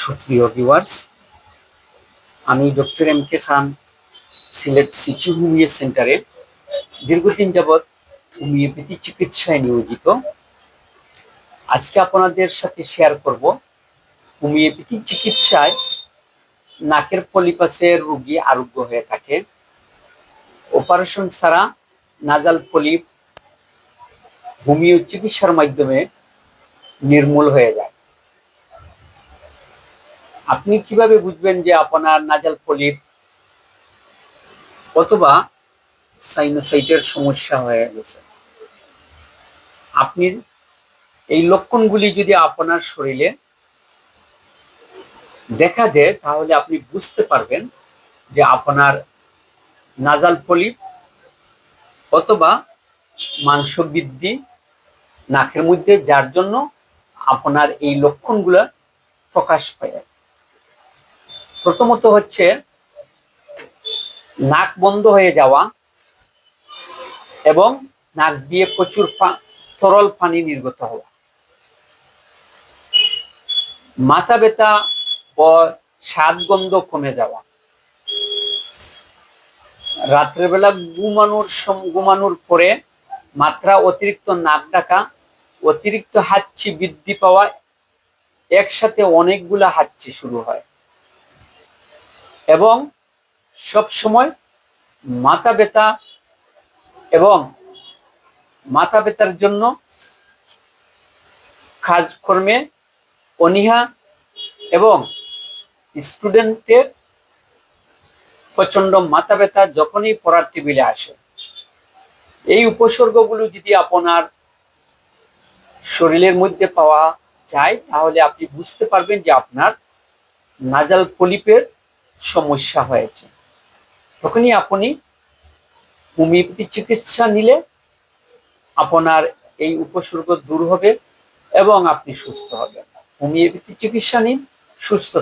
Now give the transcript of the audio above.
সুপ্রিয় ভিউয়ার্স আমি doctor M K Khan, Sylhet city homeo সেন্টারে দীর্ঘদিন যাবৎ হোমিওপ্যাথি চিকিৎসায় নিয়োজিত। আজকে আপনাদের সাথে শেয়ার করব হোমিওপ্যাথি চিকিৎসায় নাকের পলিপাসের রোগী আরোগ্য হয়ে থাকে। অপারেশন ছাড়া নাজাল পলিপ হোমিও চিকিৎসার মাধ্যমে নির্মূল হয়ে যায়। আপনি কীভাবে বুঝবেন যে আপনার নাজাল পলিপ অথবা সাইনোসাইটের সমস্যা হয়ে গেছে? আপনি এই লক্ষণগুলি যদি আপনার শরীরে দেখা দেয়, তাহলে আপনি বুঝতে পারবেন যে আপনার নাজাল পলিপ অথবা মাংস বৃদ্ধি নাকের মধ্যে, যার জন্য আপনার এই লক্ষণগুলো প্রকাশ পায়। প্রথমত হচ্ছে নাক বন্ধ হয়ে যাওয়া এবং নাক দিয়ে প্রচুর তরল পানি নির্গত হওয়া। মাথা ব্যথা ও স্বাদ গন্ধ কমে যাওয়া। রাত্রেবেলা ঘুমানোর ঘুমানোর পরে মাত্রা অতিরিক্ত নাক ডাকা, অতিরিক্ত হাঁচি বৃদ্ধি পাওয়া, একসাথে অনেকগুলা হাঁচি শুরু হয়। এবং সব সময় মাথা ব্যথা এবং মাথা ব্যথার জন্য কাজকর্মে অনীহা এবং স্টুডেন্টের প্রচণ্ড মাথা ব্যথা যখনই পড়ার টেবিলে আসে। এই উপসর্গগুলো যদি আপনার শরীরের মধ্যে পাওয়া যায়, তাহলে আপনি বুঝতে পারবেন যে আপনার নাজাল পলিপের সমস্যা হয়েছে। তখনই আপনি হোমিওপ্যাথি চিকিৎসা নিলে আপনার এই উপসর্গ দূর হবে এবং আপনি সুস্থ হবেন। হোমিওপ্যাথি চিকিৎসা নিন, সুস্থ